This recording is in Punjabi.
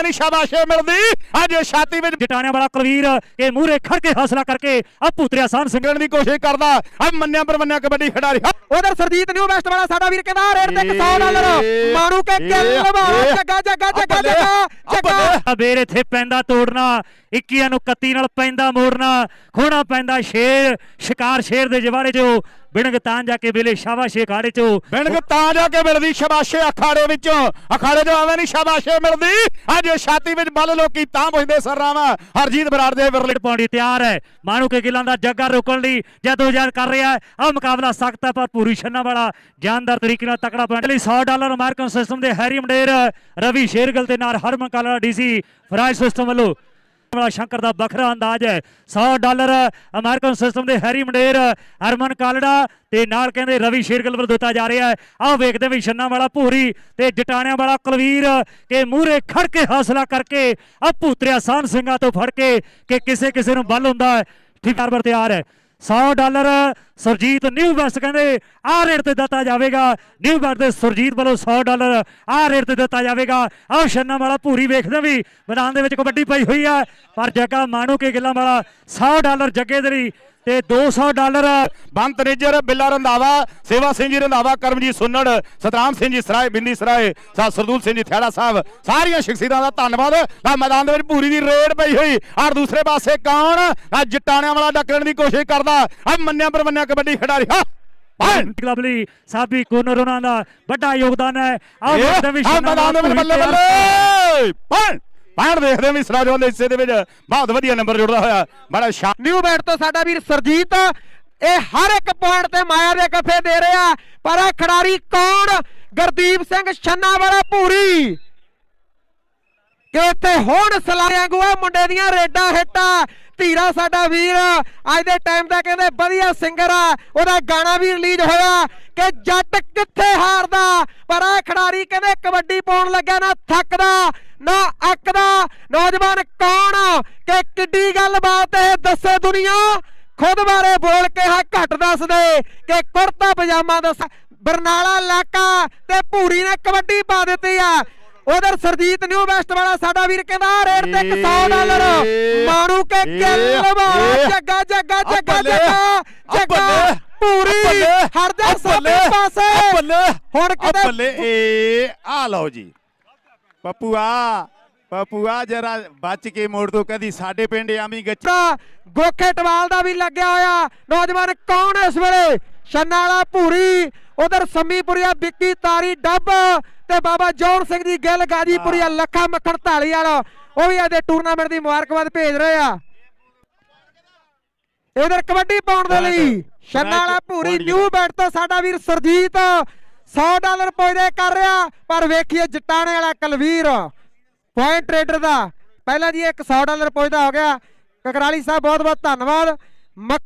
ਐਵੇਂ ਨਹੀਂ ਸ਼ਾਬਾਸ਼ੇ ਮਿਲਦੀ। ਅੱਜ ਛਾਤੀ ਵਿੱਚ ਜਟਾਣਿਆਂ ਵਾਲਾ ਕੁਲਵੀਰ ਇਹ ਮੂਹਰੇ ਖੜ ਕੇ ਹੌਸਲਾ ਕਰਕੇ ਆ ਭੂਤਰਿਆ ਸਾਨ ਸਿੰਘ ਸਿੱਖਣ ਦੀ ਕੋਸ਼ਿਸ਼ ਕਰਦਾ। ਆ ਮੰਨਿਆ ਪਰਮੰਨਿਆ ਕਬੱਡੀ ਖਿਡਾਰੀ। ਉਧਰ ਸਰਜੀਤ ਨਿਊ ਵੈਸਟ ਵਾਲਾ ਸਾਡਾ ਵੀਰ ਕਹਿੰਦਾ ਰੇਡ ਤੇ 100 ਡਾਲਰ ਮਾਰੂ ਕੇ ਕਿੱਲ ਏ, ਜੱਗਾ ਜੱਗਾ ਜੱਗਾ ਜੱਗਾ। ਆ ਜੱਗਾ! ਬੱਲੇ। ਆ ਬੇਰ ਇੱਥੇ ਪੈਂਦਾ ਤੋੜਨਾ 21 ਨੂੰ 31 ਨਾਲ ਪੈਂਦਾ ਮੋੜਨਾ ਖੋਣਾ ਪੈਂਦਾ ਸ਼ੇਰ ਸ਼ਿਕਾਰ ਸ਼ੇਰ ਦੇ ਜਵਾੜੇ ਚੋਂ ਬਿਣਗ ਤਾਂ ਜਾ ਕੇ ਵੇਲੇ ਸ਼ਾਬਾਸ਼ੇ ਖਾੜੇ ਚੋਂ। ਬਿਣਗ ਤਾਂ ਜਾ ਕੇ ਮਿਲਦੀ ਸ਼ਾਬਾਸ਼ੇ ਅਖਾੜੇ ਵਿੱਚੋਂ। ਅਖਾੜੇ ਤੋਂ ਐਵੇਂ ਨਹੀਂ ਸ਼ਾਬਾਸ਼ੇ ਮਿਲਦੀ। ਅੱਜ ਛਾਤੀ ਵਿੱਚ ਬਲ ਲੋਕੀ ਤਾਂ ਪੁੱਛਦੇ ਸਰਰਾਵਾ ਹਰਜੀਤ ਬਰਾੜ ਦੇ ਵਿਰਲੇ ਪਲੇਟ ਪਾਉਣ ਦੀ ਤਿਆਰ ਹੈ। ਮਾਨੂ ਕੇ ਗਿੱਲਾਂ ਦਾ ਜੱਗਾ ਰੋਕਣ ਲਈ ਜਦੋਜਹਿਦ ਕਰ ਰਿਹਾ ਆ ਮੁਕਾਬਲਾ ਸਖਤ ਹੈ ਪਰ ਪੂਰੀ ਛੰਨਾ ਵਾਲਾ ਜਾਨਦਾਰ ਤਰੀਕੇ ਨਾਲ ਤਕੜਾ ਪੁਆਇੰਟ ਲਈ 100 ਡਾਲਰ ਅਮਰੀਕਨ ਸਿਸਟਮ ਦੇ ਹੈਰੀ ਮੰਡੇਰ ਰਵੀ ਸ਼ੇਰਗਲ ਦੇ ਨਾਲ ਹਰਮਨ ਕਾਲਾ ਡੀਸੀ ਫਰਾਜ ਸਿਸਟਮ ਵੱਲੋਂ। ਵਾਲਾ ਸ਼ੰਕਰ ਦਾ ਵੱਖਰਾ ਅੰਦਾਜ਼ ਹੈ। 100 ਡਾਲਰ ਅਮਰੀਕਨ ਸਿਸਟਮ ਦੇ ਹੈਰੀ ਮੰਡੇਰ, ਹਰਮਨ ਕਾਲੜਾ ਤੇ ਨਾਲ ਕਹਿੰਦੇ ਰਵੀ ਸ਼ੇਰਗਲ ਵੱਲ ਦਿੱਤਾ ਜਾ ਰਿਹਾ ਹੈ। ਆਹ ਵੇਖਦੇ ਵੀ ਛੰਨਾ ਵਾਲਾ ਭੂਰੀ ਤੇ ਜਟਾਣਿਆਂ ਵਾਲਾ ਕੁਲਵੀਰ ਕੇ ਮੂਹਰੇ ਖੜ ਕੇ ਹੌਸਲਾ ਕਰਕੇ ਆ ਭੂਤਰਿਆ ਸਾਨ ਸਿੰਘਾਂ ਤੋਂ ਫੜ ਕੇ ਕਿ ਕਿਸੇ ਕਿਸੇ ਨੂੰ ਬਲ ਹੁੰਦਾ ਹੈ। ਠੀਕ ਬਾਰ ਤਿਆਰ ਹੈ। 100 ਡਾਲਰ। ਸੁਰਜੀਤ ਨਿਊ ਵੈਸਟ ਕਹਿੰਦੇ ਆਹ ਰੇਟ ਤੇ ਦਿੱਤਾ ਜਾਵੇਗਾ। ਨਿਊ ਵੈਸਟ ਦੇ ਸੁਰਜੀਤ ਵੱਲੋਂ 100 ਡਾਲਰ ਆਹ ਰੇਟ ਤੇ ਦਿੱਤਾ ਜਾਵੇਗਾ। ਆਹ ਛੰਨਾ ਵਾਲਾ ਭੂਰੀ ਵੇਖਦੇ ਵੀ ਮੈਦਾਨ ਦੇ ਵਿੱਚ ਕਬੱਡੀ ਪਈ ਹੋਈ ਆ, ਪਰ ਜੱਗਾ ਮਾਣੂ ਕੇ ਗਿੱਲਾਂ ਵਾਲਾ 100 ਡਾਲਰ ਜੱਗੇ ਦੇ ਲਈ ਤੇ 200 ਡਾਲਰ ਬੰਤ ਨੇਜਰ ਬਿੱਲਾ ਰੰਧਾਵਾ ਸੇਵਾ ਸਿੰਘ ਜੀ ਰੰਧਾਵਾ ਕਰਮਜੀਤ ਸੁੰਨੜ ਸਤਰਾਮ ਸਿੰਘ ਜੀ ਸਰਾਏ ਬਿੰਦੀ ਸਰਾਏ ਸਾ ਸਰਦੂਲ ਸਿੰਘ ਜੀ ਥਿਆੜਾ ਸਾਹਿਬ ਸਾਰੀਆਂ ਸ਼ਖਸੀਅਤਾਂ ਦਾ ਧੰਨਵਾਦ। ਆ ਮੈਦਾਨ ਦੇ ਵਿੱਚ ਪੂਰੀ ਦੀ ਰੇਡ ਪਈ ਹੋਈ। ਔਰ ਦੂਸਰੇ ਪਾਸੇ ਕੌਣ? ਆ ਜਟਾਣਿਆਂ ਵਾਲਾ ਡੱਕਣ ਦੀ ਕੋਸ਼ਿਸ਼ ਕਰਦਾ। ਆ ਮੰਨਿਆ ਪਰਮੰਨਿਆ ਕਬੱਡੀ ਖਿਡਾਰੀ। ਹਾਂ! ਕਲੱਬ ਲਈ ਸਾਬੀ ਕੋਨਰ ਉਹਨਾਂ ਦਾ ਵੱਡਾ ਯੋਗਦਾਨ ਹੈ। ਆ ਮੈਦਾਨ ਦੇ ਵਿੱਚ ਬੱਲੇ ਬੱਲੇ ਪਣ ਦੇਖਦੇ ਹਾਂ ਵੀ ਸਰਾਜੋਂ ਦੇ ਹਿੱਸੇ ਦੇ ਵਿੱਚ ਬਹੁਤ ਵਧੀਆ ਨੰਬਰ ਜੁੜਦਾ ਹੋਇਆ। ਬੜਾ ਸ਼ਾ ਨਿਊ ਬੈਟ ਤੋਂ ਸਾਡਾ ਵੀਰ ਸਰਜੀਤ, ਇਹ ਹਰ ਇੱਕ ਪੁਆਇੰਟ ਤੇ ਮਾਇਆ ਦੇ ਗੱਫੇ ਦੇ ਰਿਹਾ। ਪਰ ਇਹ ਖਿਡਾਰੀ ਕੌਣ? ਗੁਰਦੀਪ ਸਿੰਘ ਛੰਨਾ ਵਾਲਾ ਭੂਰੀ। ਕਿ ਇੱਥੇ ਹੁਣ ਸਲਾਰਿਆਂ ਗੋਆ ਮੁੰਡੇ ਦੀਆਂ ਰੇਡਾਂ ਹਿੱਟਾਂ। ਧੀਰਾ ਸਾਡਾ ਵੀਰ, ਅੱਜ ਦੇ ਟਾਈਮ ਦਾ ਕਹਿੰਦੇ ਵਧੀਆ ਸਿੰਗਰ ਆ। ਉਹਦਾ ਗਾਣਾ ਵੀ ਰਿਲੀਜ਼ ਹੋਇਆ ਕਿ ਜੱਟ ਕਿੱਥੇ ਹਾਰਦਾ? ਪਰ ਇਹ ਖਿਡਾਰੀ ਕਹਿੰਦੇ ਕਬੱਡੀ ਪਾਉਣ ਲੱਗਿਆ ਨਾ ਥੱਕਦਾ। ਨਾ ਅੱਕਦਾ ਨੌਜਵਾਨ ਕੌਣ ਕਿ ਕਿੱਡੀ ਗੱਲਬਾਤ ਇਹ ਦੱਸੇ ਦੁਨੀਆ? ਖੁਦ ਬਾਰੇ ਬੋਲ ਕੇ ਹਾਂ ਘੱਟ ਦੱਸ ਦੇ ਕਿ ਕੁਰਤਾ ਪਜਾਮਾ ਦੱਸ ਬਰਨਾਲਾ ਇਲਾਕਾ ਤੇ ਭੂਰੀ ਨੇ ਕਬੱਡੀ ਪਾ ਦਿੱਤੀ ਆ। ਉਧਰ ਸਰਜੀਤ ਨਿਊ ਵੈਸਟ ਵਾਲਾ ਸਾਡਾ ਵੀਰ ਕਹਿੰਦਾ ਰੇਟ ਤੇ 100 ਡਾਲਰ। ਮਾਰੂ ਕੇ ਕਿੱਲ ਮਾਰ ਜੱਗਾ ਜੱਗਾ ਜੱਗਾ ਜੱਗਾ ਜੱਗਾ। ਪੂਰੀ ਹਰਦਰ ਸਾਬੇ ਪਾਸੇ। ਹੁਣ ਕਿਤੇ ਬੱਲੇ। ਏ ਆ ਲਓ ਜੀ। ਪਪੂਆ ਪਪੂਆ ਜਰਾ ਬਚ ਕੇ ਮੋੜ ਤੋਂ ਕਦੀ ਸਾਡੇ ਪਿੰਡ ਆਮੀ ਗੱਚ ਦਾ ਗੋਖੇ ਟਵਾਲ ਦਾ ਵੀ ਲੱਗਿਆ ਹੋਇਆ। ਨੌਜਵਾਨ ਕੌਣ ਇਸ ਵੇਲੇ? ਛੰਨਾ ਵਾਲਾ ਭੂਰੀ ਉਧਰ ਸੰਮੀਪੁਰੀਆ ਵਿੱਕੀ ਤਾਰੀ ਡੱਬ ਤੇ ਬਾਬਾ ਜੌਨ ਸਿੰਘ ਜੀ ਗਿੱਲ ਗਾਜੀਪੁਰੀਆ ਲੱਖਾ ਮੱਖਣ ਢਾਲੀ ਵਾਲਾ। ਉਹ ਵੀ ਅੱਜ ਦੇ ਟੂਰਨਾਮੈਂਟ ਦੀ ਮੁਬਾਰਕਬਾਦ ਭੇਜ ਰਹੇ ਆ। ਇਧਰ ਕਬੱਡੀ ਪਾਉਣ ਦੇ ਲਈ ਛੰਨਾ ਵਾਲਾ ਭੂਰੀ ਨਿਊ ਬੈਟ ਤੋਂ ਸਾਡਾ ਵੀਰ ਸਰਜੀਤ 100 ਡਾਲਰ ਪੁੱਜਦੇ ਕਰ ਰਿਹਾ, ਪਰ ਵੇਖੀਏ ਜਟਾਣੇ ਵਾਲਾ ਕਲਵੀਰ। ਪੁਆਇੰਟ ਟ੍ਰੇਡਰ ਦਾ। ਪਹਿਲਾਂ ਜੀ ਇੱਕ 100 ਡਾਲਰ ਪੁੱਜਦਾ ਹੋ ਗਿਆ। ਕਕਰਾਲੀ ਸਾਹਿਬ ਬਹੁਤ ਬਹੁਤ ਧੰਨਵਾਦ। ਮੱਖ-